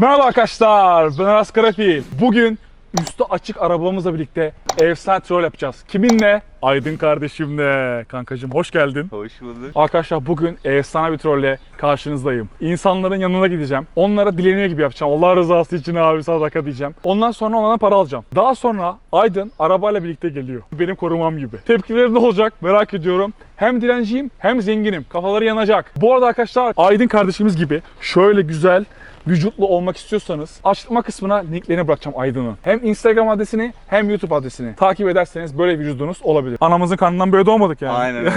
Merhaba arkadaşlar, ben Aras Karafil. Bugün üstü açık arabamızla birlikte efsane troll yapacağız. Kiminle? Aydın kardeşimle. Kankacığım hoş geldin. Hoş bulduk. Arkadaşlar bugün efsane bir trolle karşınızdayım. İnsanların yanına gideceğim. Onlara dileniyor gibi yapacağım. Allah rızası için abi sadaka diyeceğim. Ondan sonra onlardan para alacağım. Daha sonra Aydın arabayla birlikte geliyor. Benim korumam gibi. Tepkileri ne olacak merak ediyorum. Hem dilenciyim hem zenginim. Kafaları yanacak. Bu arada arkadaşlar Aydın kardeşimiz gibi şöyle güzel vücutlu olmak istiyorsanız açıklama kısmına linklerini bırakacağım Aydın'ın. Hem Instagram adresini hem YouTube adresini takip ederseniz böyle vücudunuz olabilir. Anamızın karnından böyle doğmadık yani. Aynen.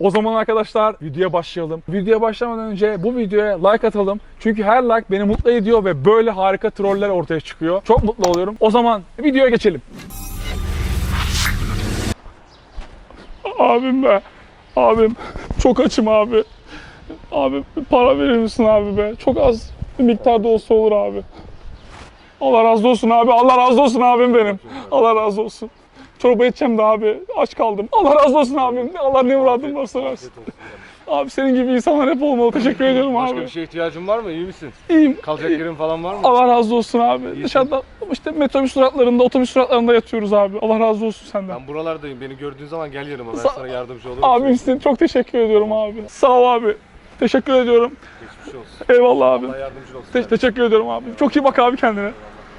O zaman arkadaşlar videoya başlayalım. Videoya başlamadan önce bu videoya like atalım. Çünkü her like beni mutlu ediyor ve böyle harika troller ortaya çıkıyor. Çok mutlu oluyorum. O zaman videoya geçelim. Abim be. Abim. Çok açım abi. Abi para verir misin abi be? Çok az bir miktarda olsa olur abi. Allah razı olsun abi. Allah razı olsun abim benim. Allah razı olsun. Çorba içeceğim de abi. Aç kaldım. Allah razı olsun abim. Allah ne muradın varsa versin. Abi senin gibi insanlar hep olmalı. Teşekkür ediyorum Başka abi. bir şeye ihtiyacın var mı? İyi misin? İyiyim. Kalacak yerin falan var mı? Allah razı olsun abi. Dışarıda işte metrobüs duraklarında, otobüs duraklarında yatıyoruz abi. Allah razı olsun senden. Ben buralardayım. Beni gördüğün zaman gel yanıma. Ben Sa- sana yardımcı olurum. Abimsin. Çok teşekkür ediyorum abi. Sağ ol abi. Teşekkür ediyorum. Olsun. Eyvallah abi. Allah yardımcın olsun. Te- teşekkür ediyorum abi. Çok iyi bak abi kendine.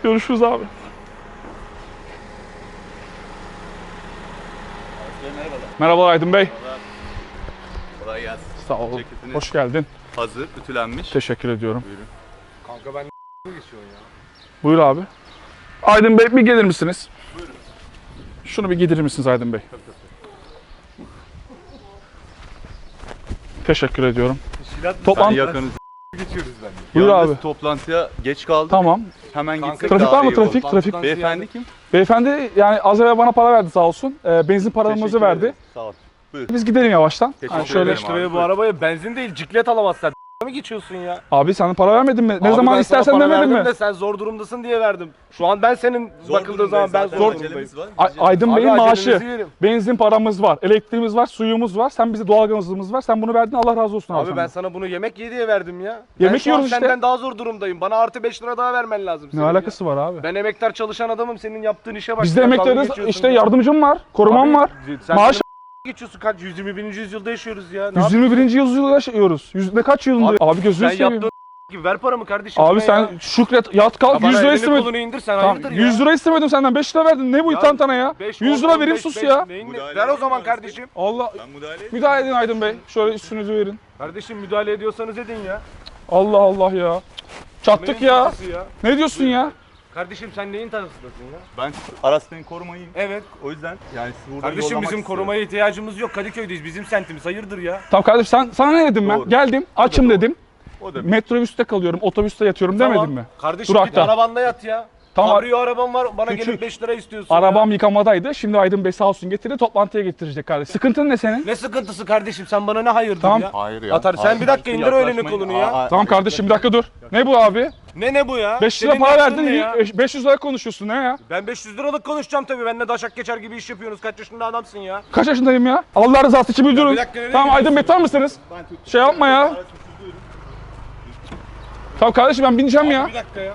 Görüşürüz abi. Merhabalar. Merhaba Aydın Bey. Kolay gelsin. Sağ olun. Ceketiniz Hoş geldin. hazır, ütülenmiş. Teşekkür ediyorum. Kanka ben ne geçiyorsun ya? Buyur abi. Aydın Bey bir gelir misiniz? Şunu bir giydirir misiniz Aydın Bey? Teşekkür ediyorum. Teşkilat Sen Toplantı. yakınız. Geçiyoruz bence. Buyur Yalnız abi. toplantıya geç kaldım. Tamam. Hemen Kanka, gitsek Trafik daha var mı? iyi olur. Trafik, trafik. Beyefendi kim? Beyefendi yani az evvel bana para verdi sağ olsun. Ee, benzin paramızı Teşekkür verdi. Sağ ol. Biz gidelim yavaştan. Teşekkür Yani şöyle. ederim. 5 liraya bu arabaya benzin değil ciklet alamazsın. Mi geçiyorsun ya? Abi sen para vermedin mi? Ne Abi zaman ben istersen para demedin mi? De sen zor durumdasın diye verdim. Şu an ben senin Zor bakıldığı zaman ben zaten. zor Acelemiz durumdayım. var. A- Aydın Abi Bey'in maaşı, benzin paramız var, elektriğimiz var, suyumuz var. Sen bize doğalgazımız var. Sen bunu verdin. Allah razı olsun abi. Abi ben senden. sana bunu yemek ye diye verdim ya. Yemek ben şu an yiyoruz işte. senden daha zor durumdayım. Bana artı 5 lira daha vermen lazım. Ne senin alakası var abi? Ya. Ben emektar çalışan adamım. Senin yaptığın işe bak. Biz de Ya, dalga geçiyorsun İşte ya. yardımcım var, korumam Abi, var. Sen Maaş geçiyorsun kaç 121. yüzyılda yaşıyoruz ya. Ne 121. yüzyılda yaşıyoruz. Yüzde kaç yılında? Abi, Abi, gözünü Sen seveyim. yaptığın gibi ver paramı kardeşim. Abi sen ya? şükret yat kalk Ya 100 bana lira elini istemedim. kolunu indir sen Tamam, hayırdır ya. 100 lira istemedim senden 5 lira verdin. Ne bu Ya, tantana ya? Beş, 100 on, lira on, vereyim beş, sus beş, ya. neyin ne? Müdahale Ver o zaman kardeşim. Allah Ben müdahale edeyim. müdahale edin Aydın Bey. Şöyle üstünüzü verin. Kardeşim müdahale ediyorsanız edin ya. Allah Allah ya. Çattık Neyin ya. ya. Ne diyorsun ya? Kardeşim sen neyin takısındasın ya? Ben Aras'tan korumayayım. Evet. O yüzden yani sizi buradan Kardeşim yollamak bizim istiyorum. korumaya ihtiyacımız yok. Kadıköy'deyiz. Bizim semtimiz. Hayırdır ya? Tamam kardeşim sen sana ne dedim ben? Doğru. Geldim, açım doğru. dedim. O da Metrobüste kalıyorum, otobüste yatıyorum Tamam. demedim mi? Kardeşim Durakta. git arabanda yat ya. Tamam. Cabrio arabam var. Bana Küçük. gelip 5 lira istiyorsun Arabam ya. yıkamadaydı. Şimdi Aydın Bey sağ olsun getirdi, toplantıya getirecek kardeşim. Sıkıntın ne senin? Ne sıkıntısı kardeşim? Sen bana ne hayırdır Tamam. ya? Hayır ya. Atar, sen Hayır. bir dakika indir öyle Yaklaşmayın. kolunu ya. Aa, aa, Tamam kardeşim bir dakika dur. Ne bu abi? Ne ne bu ya? 5 lira Senin para yaptığın verdin, ne ya? 500 lira konuşuyorsun ne ya? Ben 500 liralık konuşacağım tabii. Benimle daşak geçer gibi iş yapıyorsunuz. Kaç yaşında adamsın ya? Kaç yaşındayım ya? Allah rızası için bir durun. dakika, nereye Tamam Aydın Bey tutar mısınız? Şey yapma ya. Tamam kardeşim ben bineceğim ya. Bir dakika ya.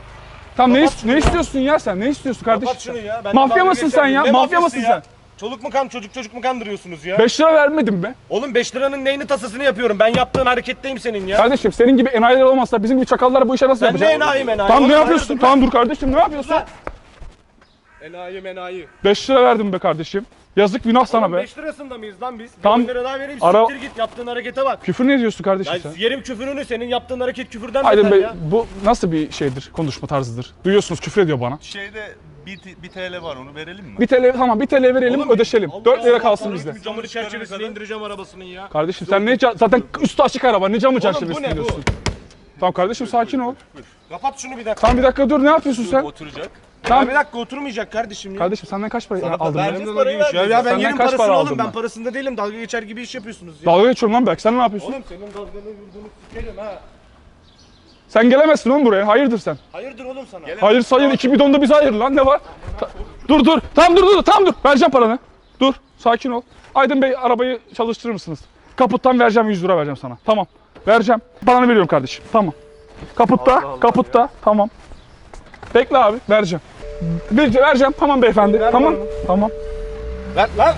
Tamam ne, ist- ne istiyorsun ya sen? Ne istiyorsun kardeşim? Kapat şunu ya. Ben Mafya mısın sen ya? Ne Mafya mafyası mısın ya? sen? Çoluk mu kan çocuk çocuk mu kandırıyorsunuz ya? 5 lira vermedin mi? Oğlum 5 liranın neyini tasasını yapıyorum? Ben yaptığın hareketteyim senin ya. Kardeşim senin gibi enayiler olmazsa bizim gibi çakallar bu işe nasıl Ben ne yapacak? enayi menayi? Tamam ne Oğlum yapıyorsun? hayırdır Tamam dur kardeşim ne yapıyorsun? Enayi menayi. 5 lira verdim be kardeşim. Yazık günah sana Oğlum be. 5 lirasında mıyız lan biz? Bir 10 lira daha vereyim Ara- siktir git yaptığın harekete bak. Küfür ne diyorsun kardeşim Ya sen? yerim küfürünü senin yaptığın hareket küfürden Aydın beter Bey ya. bu nasıl bir şeydir? Konuşma tarzıdır. Duyuyorsunuz küfür ediyor bana. Şeyde bir, bir TL var onu verelim mi? 1 TL tamam 1 TL verelim Oğlum, ödeşelim. Allah 4 lira Allah, kalsın bizde. Camını çerçevesine indireceğim arabasının ya. Kardeşim sen ne ca- zaten üstü açık araba ne camı bu çerçevesi ne bu? diyorsun? Tamam kardeşim sakin ol. Kapat şunu bir dakika. Tamam bir dakika dur ne yapıyorsun sen? Oturacak. Tamam. Ya bir dakika oturmayacak kardeşim ya. Kardeşim senden kaç para aldın? be? Vereceğiz parayı ya. Ya ben para parasını aldın oğlum ben ben? parasında değilim dalga geçer gibi iş yapıyorsunuz ya. Dalga geçiyorum lan belki sen ne yapıyorsun? Oğlum senin dalganı yurdunu sikerim ha. Sen gelemezsin oğlum buraya. Hayırdır sen? Hayırdır oğlum sana? Hayır sayır iki bidonda biz hayır lan ne var? Ta- dur dur. Tamam dur dur tamam dur. Vereceğim paranı. Dur sakin ol. Aydın Bey arabayı çalıştırır mısınız? Kaputtan vereceğim 100 lira vereceğim sana. Tamam. Vereceğim. Paranı veriyorum kardeşim. Tamam. Kaputta, Allah Allah kaputta. Tamam. Bekle abi, vereceğim. Bir, vereceğim. Tamam beyefendi. Ver tamam. bana. Tamam. Ver lan.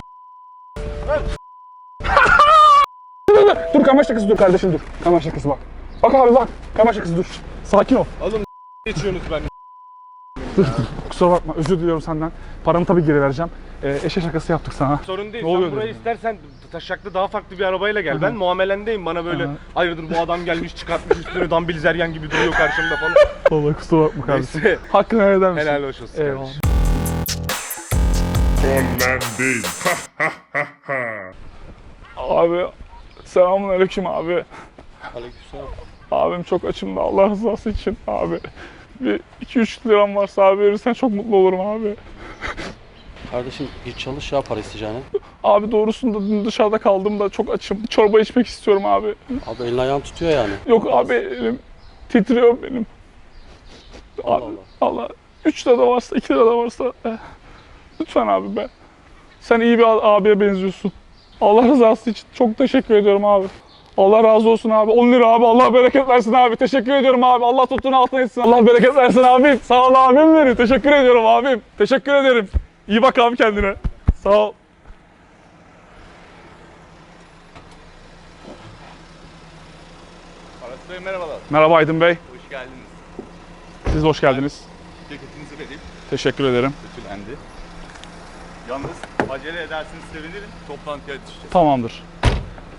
Dur kamera şakası dur kardeşim dur. Kamera şakası bak. Bak abi bak. Kamera şakası dur. Sakin ol. Geçiyorsunuz ben. Kusura bakma özür diliyorum senden. Paranı tabii geri vereceğim. Ee, eşe şakası yaptık sana. Sorun değil. Ne oluyor Sen buraya dedim. istersen taşaklı daha farklı bir arabayla gel. Ben muamelendeyim. Bana böyle Hı. hayırdır bu adam gelmiş çıkartmış üstüne dambil zeryan gibi duruyor karşımda falan. Vallahi kusura bakma kardeşim. Neyse. Hakkını helal eder misin? Helal hoş olsun. Eyvallah. kardeşim. Ondan değil. Abi selamun aleyküm abi. Abim çok açım da Allah rızası için abi. Bir 2-3 liram varsa abi verirsen çok mutlu olurum abi. Kardeşim git çalış ya para isteyeceğine. Abi doğrusunda dışarıda kaldım da çok açım. Çorba içmek istiyorum abi. Abi elin ayağın tutuyor yani. Yok abi elim titriyor benim. Allah Abi Allah. 3 lira da varsa 2 lira da varsa eh, lütfen abi be. Sen iyi bir abiye benziyorsun. Allah rızası için çok teşekkür ediyorum abi. Allah razı olsun abi. 10 lira abi. Allah bereket versin abi. Teşekkür ediyorum abi. Allah tuttuğunu altına etsin. Allah bereket versin abim. Sağ ol abim benim. Teşekkür ediyorum abim. Teşekkür ederim. İyi bak abi kendine. Sağ ol. Aras Bey merhabalar. Merhaba Aydın Bey. Hoş geldiniz. Siz de hoş geldiniz. Ceketinizi vereyim. Teşekkür ederim. Ütülendi. Yalnız acele edersiniz sevinirim. Toplantıya yetişeceğiz. Tamamdır.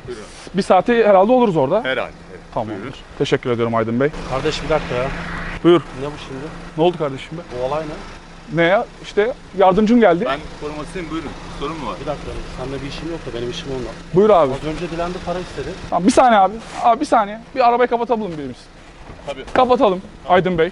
Buyurun. Bir saati herhalde oluruz orada. Herhalde. Evet. Tamamdır. Buyurun. Teşekkür ediyorum Aydın Bey. Kardeş bir dakika ya. Buyur. Ne bu şimdi? Ne oldu kardeşim be? Bu olay ne? Ne ya? İşte yardımcım geldi. Ben korumasıyım buyurun. Sorun mu var? Bir dakika. Seninle bir işim yok da benim işim onunla. Buyur abi. Az önce dilendi para istedi. Tamam, bir saniye abi. Abi bir saniye. Bir arabayı kapatalım birimiz. Tabii. Kapatalım Aydın Bey.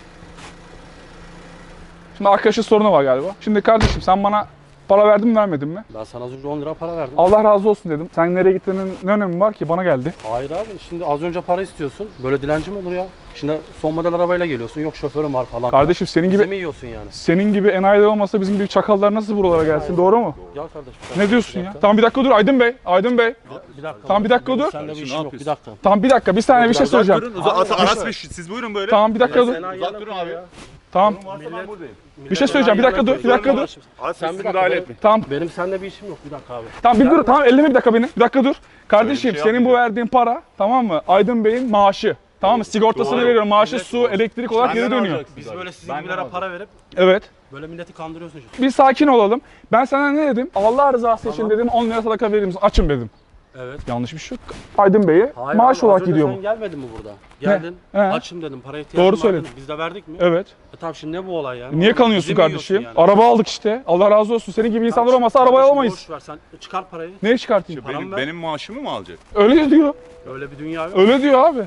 Şimdi arkadaşın sorunu var galiba. Şimdi kardeşim sen bana para verdin mi vermedin mi? Ben sana az önce 10 lira para verdim. Allah razı olsun dedim. Sen nereye gittiğinin ne önemi var ki? Bana geldi. Hayır abi şimdi az önce para istiyorsun. Böyle dilenci mi olur ya? Şimdi son model arabayla geliyorsun. Yok şoförüm var falan. Kardeşim senin Bizi gibi mi yiyorsun yani? senin gibi enayiler olmasa bizim gibi çakallar nasıl buralara gelsin? Doğru mu? Gel kardeş. bir dakika, Ne diyorsun bir ya? Tamam bir dakika dur Aydın Bey. Aydın Bey. Bir dakika. Tamam, bir dakika dur. Seninle bir Kardeşim, işim yok. Bir dakika. Tamam bir dakika bir saniye bir şey Uzak söyleyeceğim. Durun. Uzak, Aras Bey siz buyurun böyle. Tamam bir dakika dur. Sen Uzak durun abi. Tamam. Buradayım. Bir şey söyleyeceğim. Bir dakika dur. Bir dakika dur. Sen bir dakika. etmeyin. Tamam. Benim seninle bir işim yok. Bir dakika abi. Tamam bir dur. Tamam elleme bir dakika beni. Bir dakika dur. Kardeşim şey senin bu verdiğin para tamam mı? Aydın Bey'in maaşı. Tamam mı? Sigortasını Doğru. veriyorum. Maaşı Evet, su, elektrik olarak geri dönüyor. alacaksın Biz böyle sizin gibilere para verip Evet. böyle milleti kandırıyorsun. Bir sakin olalım. Ben sana ne dedim? Allah rızası için dedim 10 lira sadaka verir misin? Açım dedim. Evet. Yanlış bir şey yok. Aydın Bey'e Hayır maaş abi, olarak önce gidiyor. Sen gelmedin mi burada? Geldin. He. Açım dedim. Para ihtiyacım Doğru var söyledin. dedim. Biz de verdik mi? Evet. E tamam şimdi ne bu olay yani? Niye Bizi kanıyorsun mi kardeşim? yiyorsun yani? Araba aldık işte. Allah razı olsun. Senin gibi insanlar olmasa arabayı kardeşim alamayız. Boş ver sen çıkar parayı. Neyi çıkartayım? Param Benim, ver. benim maaşımı mı alacak? Öyle diyor. Öyle bir dünya yok. Öyle diyor abi.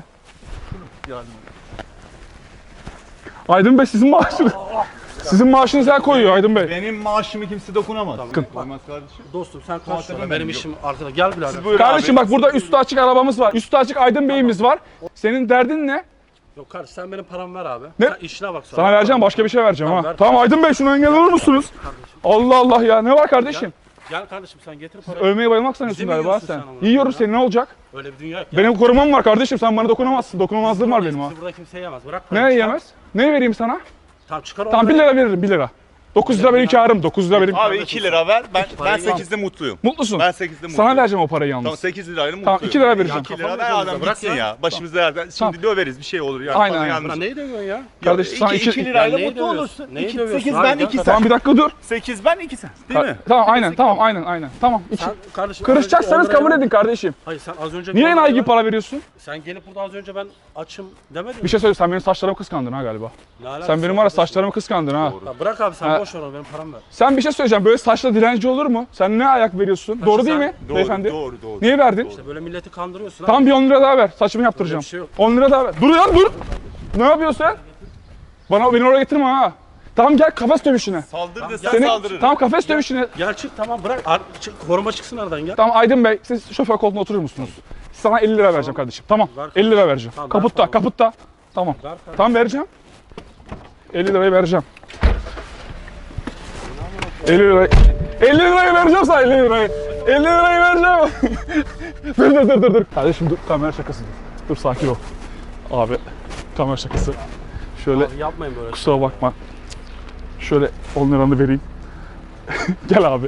Aydın Bey sizin maaşınız. Sizin maaşınız el koyuyor Aydın Bey. Benim maaşımı kimse dokunamaz. Bakın. Koymaz kardeşim. Dostum sen kaç Muhatabım sonra benim, yok. işim arkada. Gel birader. Kardeşim abi. bak burada üstü açık arabamız var. Üstü açık Aydın Bey'imiz var. Senin derdin ne? Yok kardeş sen benim paramı ver abi. Ne? Sen işine bak sonra. Sana vereceğim başka bir şey vereceğim Tamam, ha. ver. Tamam Aydın Bey şunu engel olur musunuz? Allah Allah ya ne var kardeşim? Gel kardeşim sen getir parayı. Övmeye bayılmak sanıyorsun mi galiba yiyorsun sen. sen amına Yiyorum koyayım seni ne olacak? Öyle bir dünya yok. Gel. Benim korumam var kardeşim sen bana dokunamazsın. Dokunulmazlığım var benim ha. Bizi burada kimse yemez. Bırak. Ne yemez? Ne vereyim sana? Tamam çıkar Tamam 1 onları. lira veririm 1 lira. 9 lira benim karım 9 lira benim. Abi 2 lira ver. Ben ben parayı al. 8'de mutluyum. Mutlusun. Ben 8'de mutluyum. Sana vereceğim o parayı yalnız. Tamam 8 lirayla mutluyum. Tamam, iki lira vereceğim. 2 lira ver adam bırak gitsin ya. Başımızda yerden. Şimdi Tamam. döveriz bir şey olur ya. Aynen, aynen. Bana neyi dövüyorsun ya? Kardeş iki 2 lirayla mutlu olursun. Neyi İki- dövüyorsun? 8 Hayır, ben gel 2 sen. Tamam bir dakika dur. 8 ben 2 sen. Değil mi? Tamam aynen tamam aynen aynen. Tamam. Sen lira kabul edin kardeşim. Hayır sen az önce Niye ver. para veriyorsun? Sen gelip burada az önce ben açım demedin Bir şey söyle sen benim saçlarımı kıskandın ha galiba. Sen benim var ya saçlarımı kıskandın ha. Ya bırak abi sen Ha. Boş ver benim param ver. Sen bir şey söyleyeceğim. Böyle saçla dilenci olur mu? Sen ne ayak veriyorsun? Doğru sen- değil mi Doğru, beyefendi? doğru, doğru. Niye verdin? İşte böyle milleti kandırıyorsun Tamam bir 10 lira daha ver. Saçımı yaptıracağım. bir şey yok. 10 lira daha ver. Dur ya dur. Ne yapıyorsun sen? Bana beni oraya getirme ha. Tamam gel kafes dövüşüne. Saldır desen Seni, saldırırım. tamam kafes dövüşüne. Gel çık tamam bırak. Ar- çık, koruma çıksın aradan gel. Tamam Aydın Bey siz şoför koltuğuna oturur musunuz? Sana 50 lira vereceğim kardeşim. Tamam. Ver 50 lira vereceğim. Tamam, ver kaputta, tamam. kaputta. Tamam. Ver kardeşim. Tamam vereceğim. 50 lirayı vereceğim. 50 lirayı. 50 lirayı vereceğim sana 50 lirayı. 50 lirayı vereceğim. dur dur dur dur dur. Kardeşim dur kamera şakası. Dur sakin ol. Abi Kamera şakası. Şöyle Abi yapmayın böyle. kusura bakma. Şöyle 10 liranı vereyim. Gel abi.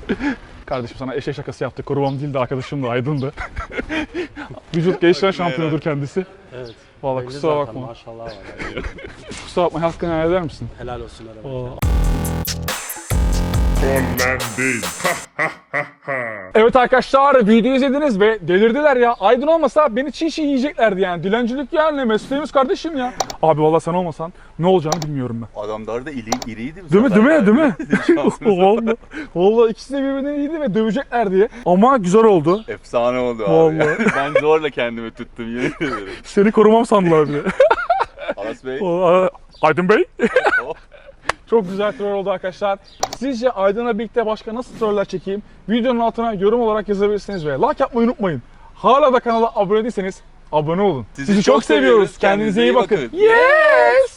Kardeşim sana eşek şakası yaptık. Korumam değil de arkadaşım da Aydın'dı. Vücut geliştiren şampiyonudur kendisi. Evet. Vallahi Belli kusura zaten, bakma. Maşallah var. Kusura bakma hakkını helal eder misin? Helal olsun araba. Evet arkadaşlar video izlediniz ve delirdiler ya. Aydın olmasa beni çiğ çiğ yiyeceklerdi yani. Dilencilik yani mesleğimiz kardeşim ya. Abi valla sen olmasan ne olacağını bilmiyorum ben. Adamlar da iri, iriydi bu Değil mi? sefer Değil mi? yani. Değil mi? Valla. Valla ikisi de birbirinden iyiydi ve dövecekler diye. Ama güzel oldu. Efsane oldu abi. Vallahi. ben zorla kendimi tuttum yemin ederim. Seni korumam sandılar bile. Aras Bey. Aydın Bey. Çok güzel troll oldu arkadaşlar. Sizce Aydın'la birlikte başka nasıl troller çekeyim? Videonun altına yorum olarak yazabilirsiniz ve like yapmayı unutmayın. Hala da kanala abone değilseniz abone olun. Sizi, çok, seviyoruz. Kendinize iyi bakın. Yes!